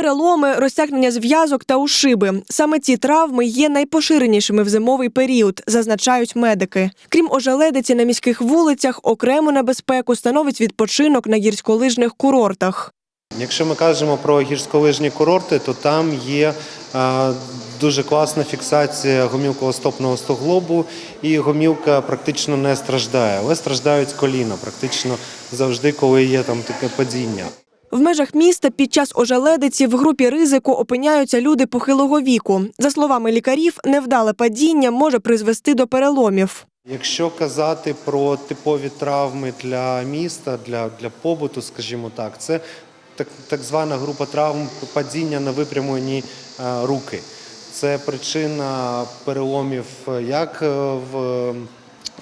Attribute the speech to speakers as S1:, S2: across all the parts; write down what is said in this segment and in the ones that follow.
S1: Переломи, розтягнення зв'язок та ушиби. Саме ці травми є найпоширенішими в зимовий період, зазначають медики. Крім ожеледиці на міських вулицях, окрему небезпеку становить відпочинок на гірськолижних курортах.
S2: Якщо ми кажемо про гірськолижні курорти, то там є е, дуже класна фіксація гомілково-стопного стоглобу, і гомілка практично не страждає, але страждають коліна практично завжди, коли є там таке падіння.
S1: В межах міста під час ожеледиці в групі ризику опиняються люди похилого віку. За словами лікарів, невдале падіння може призвести до переломів.
S2: Якщо казати про типові травми для міста, для, для побуту, скажімо так, це так, так звана група травм падіння на випрямлені е, руки. Це причина переломів е, як е, в,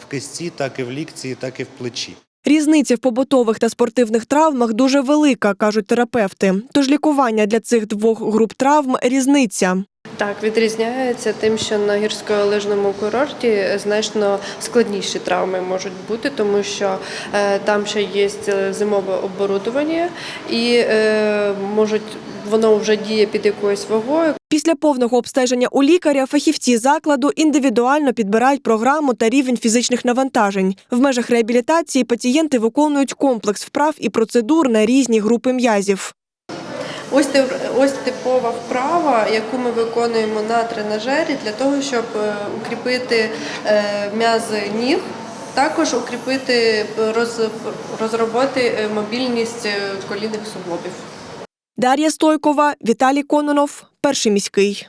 S2: в кисті, так і в лікці, так і в плечі.
S1: Різниця в побутових та спортивних травмах дуже велика, кажуть терапевти. Тож лікування для цих двох груп травм різниця.
S3: Так, відрізняється тим, що на гірськолижному курорті значно складніші травми можуть бути, тому що е, там ще є зимове оборудовання і е, можуть воно вже діє під якоюсь вагою.
S1: Після повного обстеження у лікаря фахівці закладу індивідуально підбирають програму та рівень фізичних навантажень. В межах реабілітації пацієнти виконують комплекс вправ і процедур на різні групи м'язів.
S3: Ось ось типова вправа, яку ми виконуємо на тренажері для того, щоб е, укріпити е, м'язи ніг. Також укріпити роз, розробити е, мобільність колінних суглобів.
S1: Дар'я Стойкова, Віталій Кононов, перший міський.